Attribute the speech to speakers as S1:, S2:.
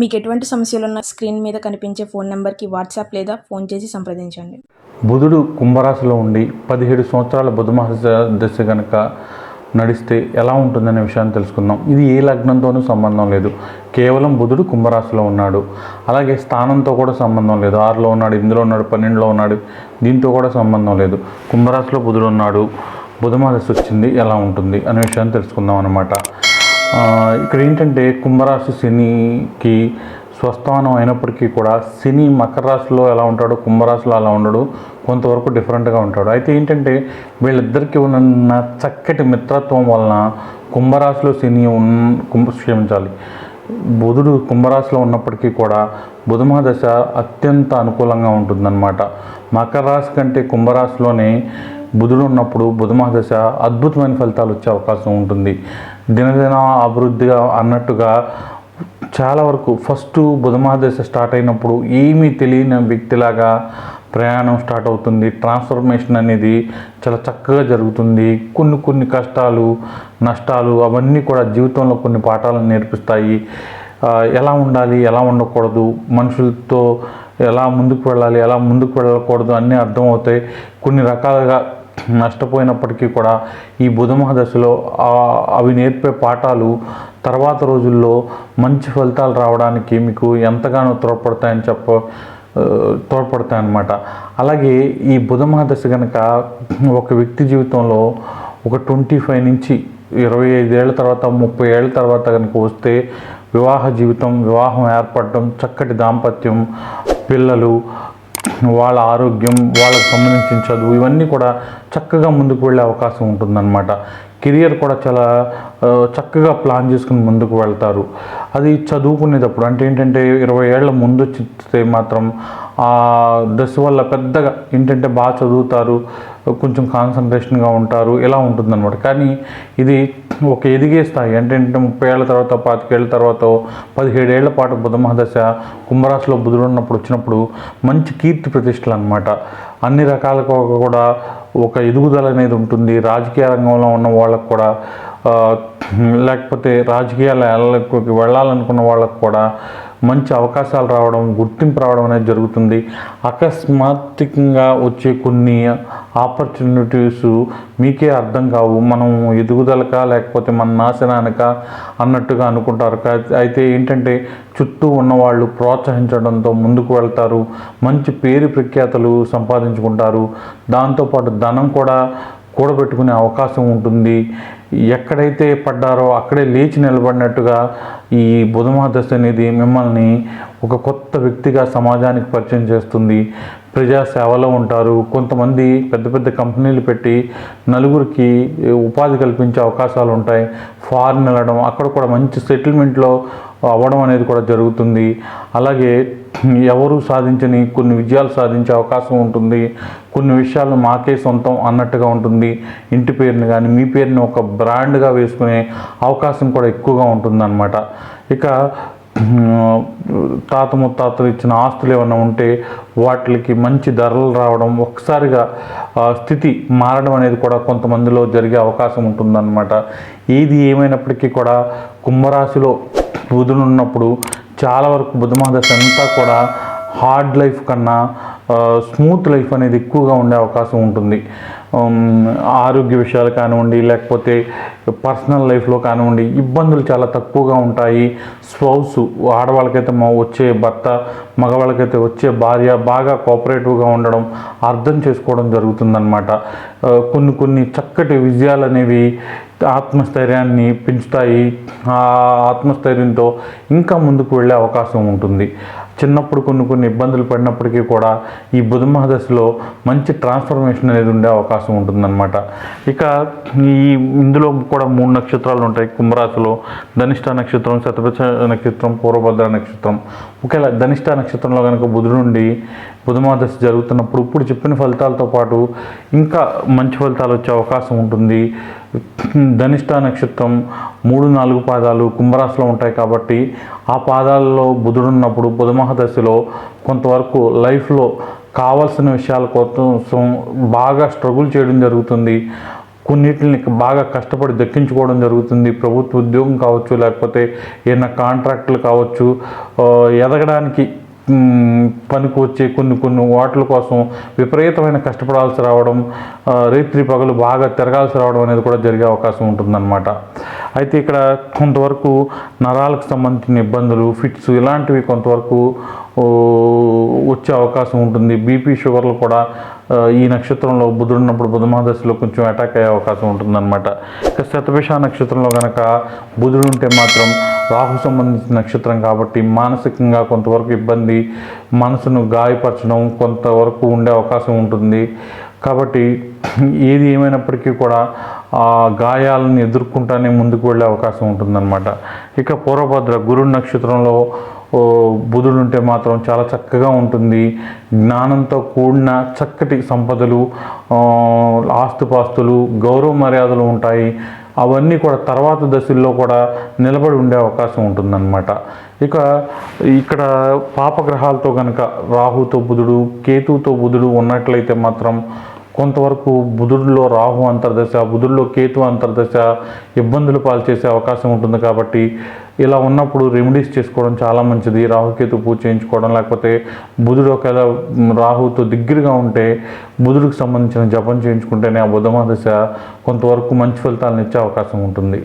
S1: మీకు ఎటువంటి సమస్యలున్న స్క్రీన్ మీద కనిపించే ఫోన్ నెంబర్కి వాట్సాప్ లేదా ఫోన్ చేసి సంప్రదించండి.
S2: బుధుడు కుంభరాశిలో ఉండి పదిహేడు సంవత్సరాల బుధ దశ కనుక నడిస్తే ఎలా ఉంటుందనే విషయాన్ని తెలుసుకుందాం. ఇది ఏ లగ్నంతోనూ సంబంధం లేదు. కేవలం బుధుడు కుంభరాశిలో ఉన్నాడు. అలాగే స్థానంతో కూడా సంబంధం లేదు. ఆరులో ఉన్నాడు ఇందులో ఉన్నాడు పన్నెండులో ఉన్నాడు దీంతో కూడా సంబంధం లేదు. కుంభరాశిలో బుధుడు ఉన్నాడు. బుధ వచ్చింది ఎలా ఉంటుంది అనే విషయాన్ని తెలుసుకుందాం అనమాట ఇక్కడ ఏంటంటే కుంభరాశి శనికి స్వస్థానం అయినప్పటికీ కూడా శని మకర రాశిలో ఎలా ఉంటాడో కుంభరాశిలో అలా ఉండడు కొంతవరకు డిఫరెంట్గా ఉంటాడు. అయితే ఏంటంటే వీళ్ళిద్దరికీ ఉన్న చక్కటి మిత్రత్వం వలన కుంభరాశిలో శని ఉన్ కుంభ క్షమించాలి బుధుడు కుంభరాశిలో ఉన్నప్పటికీ కూడా బుధమ అత్యంత అనుకూలంగా ఉంటుందన్నమాట. మకర రాశి కంటే కుంభరాశిలోనే బుధుడు ఉన్నప్పుడు బుధమహదశ అద్భుతమైన ఫలితాలు వచ్చే అవకాశం ఉంటుంది. దినదిన అభివృద్ధిగా అన్నట్టుగా చాలా వరకు ఫస్ట్ బుధమహాదశ స్టార్ట్ అయినప్పుడు ఏమీ తెలియని వ్యక్తిలాగా ప్రయాణం స్టార్ట్ అవుతుంది. ట్రాన్స్ఫర్మేషన్ అనేది చాలా చక్కగా జరుగుతుంది. కొన్ని కొన్ని కష్టాలు నష్టాలు అవన్నీ కూడా జీవితంలో కొన్ని పాఠాలను నేర్పిస్తాయి. ఎలా ఉండాలి ఎలా ఉండకూడదు మనుషులతో ఎలా ముందుకు వెళ్ళాలి ఎలా ముందుకు వెళ్ళకూడదు అన్నీ అర్థమవుతాయి. కొన్ని రకాలుగా నష్టపోయినప్పటికీ కూడా ఈ బుధమహ దశలో అవి నేర్పే పాఠాలు తర్వాత రోజుల్లో మంచి ఫలితాలు రావడానికి మీకు ఎంతగానో తోడ్పడతాయని చెప్ప తోడ్పడతాయన్నమాట. తోడ్పడతాయి అన్నమాట అలాగే ఈ బుధమహ దశ కనుక ఒక వ్యక్తి జీవితంలో ఒక ట్వంటీ ఫైవ్ నుంచి ఇరవై ఐదేళ్ళ తర్వాత ముప్పై ఏళ్ళ తర్వాత కనుక వస్తే వివాహ జీవితం వివాహం ఏర్పడడం చక్కటి దాంపత్యం పిల్లలు వాళ్ళ ఆరోగ్యం వాళ్ళకు సంబంధించిన చదువు ఇవన్నీ కూడా చక్కగా ముందుకు వెళ్ళే అవకాశం ఉంటుందన్నమాట. కెరియర్ కూడా చాలా చక్కగా ప్లాన్ చేసుకుని ముందుకు వెళ్తారు. అది చదువుకునేటప్పుడు అంటే ఏంటంటే ఇరవై ఏళ్ళ ముందు వచ్చితే మాత్రం ఆ దశ వల్ల పెద్దగా ఏంటంటే బాగా చదువుతారు కొంచెం కాన్సన్ట్రేషన్గా ఉంటారు ఇలా ఉంటుందన్నమాట. కానీ ఇది ఒక ఎదిగే స్థాయి అంటే ముప్పై ఏళ్ళ తర్వాత పాతికేళ్ళ తర్వాత పదిహేడేళ్ళ పాటు బుధ మహాదశ కుంభరాశిలో బుధుడు ఉన్నప్పుడు వచ్చినప్పుడు మంచి కీర్తి ప్రతిష్టలు అనమాట అన్ని రకాలుగా కూడా ఒక ఎదుగుదల అనేది ఉంటుంది. రాజకీయ రంగంలో ఉన్న వాళ్ళకు కూడా లేకపోతే రాజకీయాల వెళ్ళాలనుకున్న వాళ్ళకు కూడా మంచి అవకాశాలు రావడం గుర్తింపు రావడం అనేది జరుగుతుంది. అకస్మాత్తుగా వచ్చే కొన్ని ఆపర్చునిటీస్ మీకే అర్థం కావు. మనం ఎదుగుదలక లేకపోతే మన నాశనానిక అన్నట్టుగా అనుకుంటారు. కా- అయితే ఏంటంటే చుట్టూ ఉన్నవాళ్ళు ప్రోత్సహించడంతో ముందుకు వెళ్తారు. మంచి పేరు ప్రఖ్యాతలు సంపాదించుకుంటారు. దాంతోపాటు ధనం కూడా కూడబెట్టుకునే అవకాశం ఉంటుంది. ఎక్కడైతే పడ్డారో అక్కడే లేచి నిలబడినట్టుగా ఈ బుధమహాదశ అనేది మిమ్మల్ని ఒక కొత్త వ్యక్తిగా సమాజానికి పరిచయం చేస్తుంది. ప్రజా సేవలో ఉంటారు. కొంతమంది పెద్ద పెద్ద కంపెనీలు పెట్టి నలుగురికి ఉపాధి కల్పించే అవకాశాలు ఉంటాయి. ఫారిన్ వెళ్ళడం అక్కడ కూడా మంచి సెటిల్మెంట్లో అవ్వడం అనేది కూడా జరుగుతుంది. అలాగే ఎవరు సాధించని కొన్ని విజయాలు సాధించే అవకాశం ఉంటుంది. కొన్ని విషయాలు మాకే సొంతం అన్నట్టుగా ఉంటుంది. ఇంటి పేరుని కానీ మీ పేరుని ఒక బ్రాండ్గా వేసుకునే అవకాశం కూడా ఎక్కువగా ఉంటుందన్నమాట. ఇక తాత ముత్తాతలు ఇచ్చిన ఆస్తులు ఏమైనా ఉంటే వాటికి మంచి ధరలు రావడం ఒక్కసారిగా స్థితి మారడం అనేది కూడా కొంతమందిలో జరిగే అవకాశం ఉంటుందన్నమాట. ఏది ఏమైనప్పటికీ కూడా కుంభరాశిలో బుధుడు ఉన్నప్పుడు చాలా వరకు బుధమహాదశ అంతా కూడా హార్డ్ లైఫ్ కన్నా స్మూత్ లైఫ్ అనేది ఎక్కువగా ఉండే అవకాశం ఉంటుంది. ఆరోగ్య విషయాలు కానివ్వండి లేకపోతే పర్సనల్ లైఫ్లో కానివ్వండి ఇబ్బందులు చాలా తక్కువగా ఉంటాయి. స్పౌస్ ఆడవాళ్ళకైతే మా వచ్చే భర్త మగవాళ్ళకైతే వచ్చే భార్య బాగా కోఆపరేటివ్గా ఉండడం అర్థం చేసుకోవడం జరుగుతుందన్నమాట. కొన్ని కొన్ని చక్కటి విజయాలు అనేవి ఆత్మస్థైర్యాన్ని పెంచుతాయి. ఆ ఆత్మస్థైర్యంతో ఇంకా ముందుకు వెళ్ళే అవకాశం ఉంటుంది. చిన్నప్పుడు కొన్ని కొన్ని ఇబ్బందులు పడినప్పటికీ కూడా ఈ బుధమహదశలో మంచి ట్రాన్స్ఫర్మేషన్ అనేది ఉండే అవకాశం అవకాశం ఉంటుందన్నమాట. ఇక ఈ ఇందులో కూడా మూడు నక్షత్రాలు ఉంటాయి. కుంభరాశిలో ధనిష్ట నక్షత్రం శతభిష నక్షత్రం పూర్వభద్ర నక్షత్రం. ఒకవేళ ధనిష్ట నక్షత్రంలో కనుక బుధుడు బుధమాదశ జరుగుతున్నప్పుడు ఇప్పుడు చెప్పిన ఫలితాలతో పాటు ఇంకా మంచి ఫలితాలు వచ్చే అవకాశం ఉంటుంది. ధనిష్ట నక్షత్రం మూడు నాలుగు పాదాలు కుంభరాశిలో ఉంటాయి కాబట్టి ఆ పాదాలలో బుధుడు ఉన్నప్పుడు బుధమహాదశలో కొంతవరకు లైఫ్లో కావాల్సిన విషయాల కోసం బాగా స్ట్రగుల్ చేయడం జరుగుతుంది. కొన్నిటిని బాగా కష్టపడి దక్కించుకోవడం జరుగుతుంది. ప్రభుత్వ ఉద్యోగం కావచ్చు లేకపోతే ఏదైనా కాంట్రాక్టులు కావచ్చు ఎదగడానికి పనికి వచ్చే కొన్ని కొన్ని వాటిల కోసం విపరీతమైన కష్టపడాల్సి రావడం రేత్రి పగలు బాగా తిరగాల్సి రావడం అనేది కూడా జరిగే అవకాశం ఉంటుందన్నమాట. అయితే ఇక్కడ కొంతవరకు నరాలకు సంబంధించిన ఇబ్బందులు ఫిట్స్ ఇలాంటివి కొంతవరకు వచ్చే అవకాశం ఉంటుంది. బీపీ షుగర్లు కూడా ఈ నక్షత్రంలో బుధుడు ఉన్నప్పుడు బుధమహాదశలో కొంచెం అటాక్ అయ్యే అవకాశం ఉంటుందన్నమాట. ఇక శతభిష నక్షత్రంలో కనుక బుధుడు ఉంటే మాత్రం రాహు సంబంధించిన నక్షత్రం కాబట్టి మానసికంగా కొంతవరకు ఇబ్బంది మనసును గాయపరచడం కొంతవరకు ఉండే అవకాశం ఉంటుంది. కాబట్టి ఏది ఏమైనప్పటికీ కూడా ఆ గాయాలను ఎదుర్కొంటానే ముందుకు వెళ్ళే అవకాశం ఉంటుందన్నమాట. ఇక పూర్వభద్ర గురు నక్షత్రంలో బుధుడు ఉంటే మాత్రం చాలా చక్కగా ఉంటుంది. జ్ఞానంతో కూడిన చక్కటి సంపదలు ఆస్తుపాస్తులు గౌరవ మర్యాదలు ఉంటాయి. అవన్నీ కూడా తర్వాత దశల్లో కూడా నిలబడి ఉండే అవకాశం ఉంటుందన్నమాట. ఇక ఇక్కడ పాపగ్రహాలతో కనుక రాహుతో బుధుడు కేతువుతో బుధుడు ఉన్నట్లయితే మాత్రం కొంతవరకు బుధుడిలో రాహు అంతర్దశ బుధుడిలో కేతు అంతర్దశ ఇబ్బందులు పాల్చేసే అవకాశం ఉంటుంది కాబట్టి ఇలా ఉన్నప్పుడు రెమెడీస్ చేసుకోవడం చాలా మంచిది. రాహుకేతు పూజ చేయించుకోవడం లేకపోతే బుధుడు ఒకవేళ రాహుతో దగ్గరగా ఉంటే బుధుడికి సంబంధించిన జపం చేయించుకుంటేనే ఆ బుధమ దశ కొంతవరకు మంచి ఫలితాలను ఇచ్చే అవకాశం ఉంటుంది.